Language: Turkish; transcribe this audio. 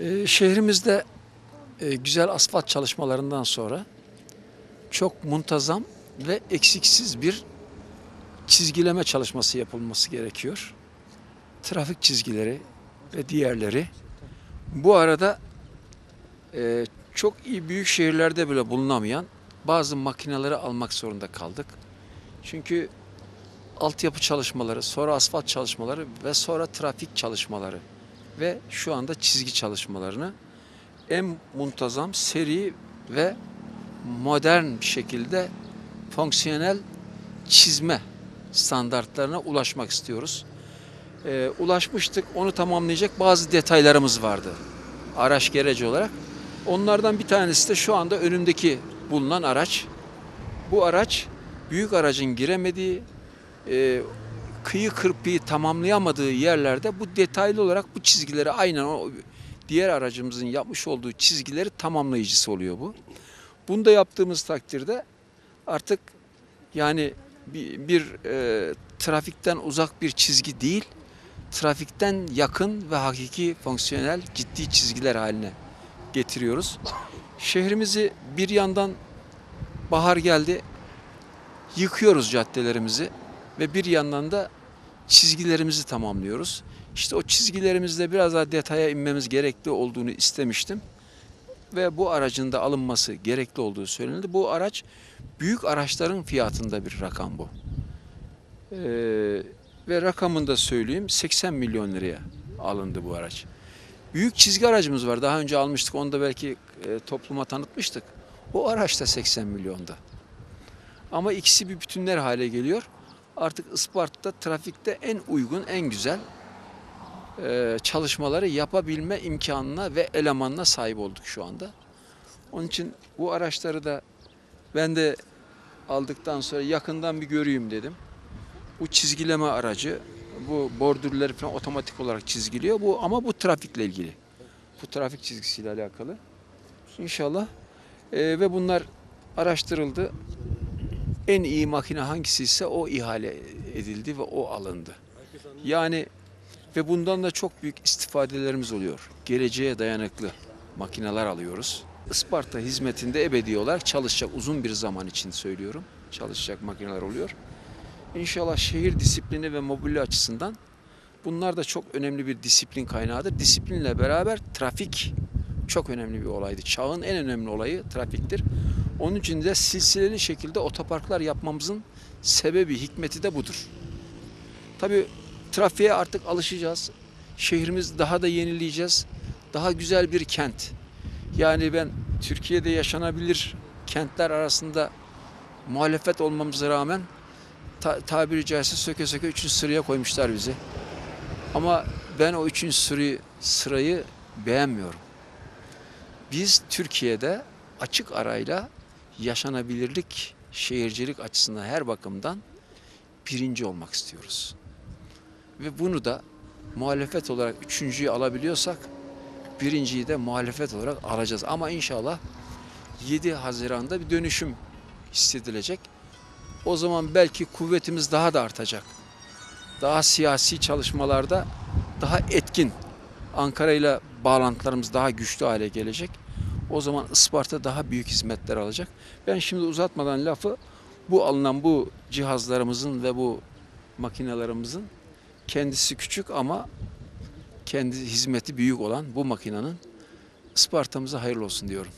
Ee, şehrimizde e, güzel asfalt çalışmalarından sonra çok muntazam ve eksiksiz bir çizgileme çalışması yapılması gerekiyor. Trafik çizgileri ve diğerleri. Bu arada e, çok iyi büyük şehirlerde bile bulunamayan bazı makineleri almak zorunda kaldık. Çünkü altyapı çalışmaları, sonra asfalt çalışmaları ve sonra trafik çalışmaları ve şu anda çizgi çalışmalarını en muntazam, seri ve modern şekilde fonksiyonel çizme standartlarına ulaşmak istiyoruz. Ee, ulaşmıştık, onu tamamlayacak bazı detaylarımız vardı araç gereci olarak. Onlardan bir tanesi de şu anda önümdeki bulunan araç. Bu araç büyük aracın giremediği, e, kıyı kırpıyı tamamlayamadığı yerlerde bu detaylı olarak bu çizgileri aynen o diğer aracımızın yapmış olduğu çizgileri tamamlayıcısı oluyor bu. Bunu da yaptığımız takdirde artık yani bir, bir e, trafikten uzak bir çizgi değil, trafikten yakın ve hakiki fonksiyonel ciddi çizgiler haline getiriyoruz. Şehrimizi bir yandan bahar geldi, yıkıyoruz caddelerimizi ve bir yandan da çizgilerimizi tamamlıyoruz. İşte o çizgilerimizde biraz daha detaya inmemiz gerekli olduğunu istemiştim. Ve bu aracın da alınması gerekli olduğu söylenildi. Bu araç büyük araçların fiyatında bir rakam bu. Ee, ve rakamını da söyleyeyim 80 milyon liraya alındı bu araç. Büyük çizgi aracımız var. Daha önce almıştık. Onu da belki e, topluma tanıtmıştık. O araç da 80 milyonda. Ama ikisi bir bütünler hale geliyor. Artık Isparta'da trafikte en uygun, en güzel e, çalışmaları yapabilme imkanına ve elemanına sahip olduk şu anda. Onun için bu araçları da ben de aldıktan sonra yakından bir göreyim dedim. Bu çizgileme aracı, bu bordürleri falan otomatik olarak çizgiliyor. Bu ama bu trafikle ilgili. Bu trafik çizgisiyle alakalı. İnşallah. E, ve bunlar araştırıldı. En iyi makine hangisi ise o ihale edildi ve o alındı. Yani ve bundan da çok büyük istifadelerimiz oluyor. Geleceğe dayanıklı makineler alıyoruz. Isparta hizmetinde ebedi olarak çalışacak uzun bir zaman için söylüyorum. Çalışacak makineler oluyor. İnşallah şehir disiplini ve mobilya açısından bunlar da çok önemli bir disiplin kaynağıdır. Disiplinle beraber trafik çok önemli bir olaydı. Çağın en önemli olayı trafiktir. Onun için de silsileli şekilde otoparklar yapmamızın sebebi, hikmeti de budur. Tabii trafiğe artık alışacağız. Şehrimiz daha da yenileyeceğiz. Daha güzel bir kent. Yani ben Türkiye'de yaşanabilir kentler arasında muhalefet olmamıza rağmen ta, tabiri caizse söke söke üçüncü sıraya koymuşlar bizi. Ama ben o üçüncü sırayı, sırayı beğenmiyorum. Biz Türkiye'de açık arayla yaşanabilirlik, şehircilik açısından her bakımdan birinci olmak istiyoruz. Ve bunu da muhalefet olarak üçüncüyü alabiliyorsak birinciyi de muhalefet olarak alacağız. Ama inşallah 7 Haziran'da bir dönüşüm hissedilecek. O zaman belki kuvvetimiz daha da artacak. Daha siyasi çalışmalarda daha etkin Ankara ile bağlantılarımız daha güçlü hale gelecek. O zaman Isparta daha büyük hizmetler alacak. Ben şimdi uzatmadan lafı bu alınan bu cihazlarımızın ve bu makinelerimizin kendisi küçük ama kendi hizmeti büyük olan bu makinenin Isparta'mıza hayırlı olsun diyorum.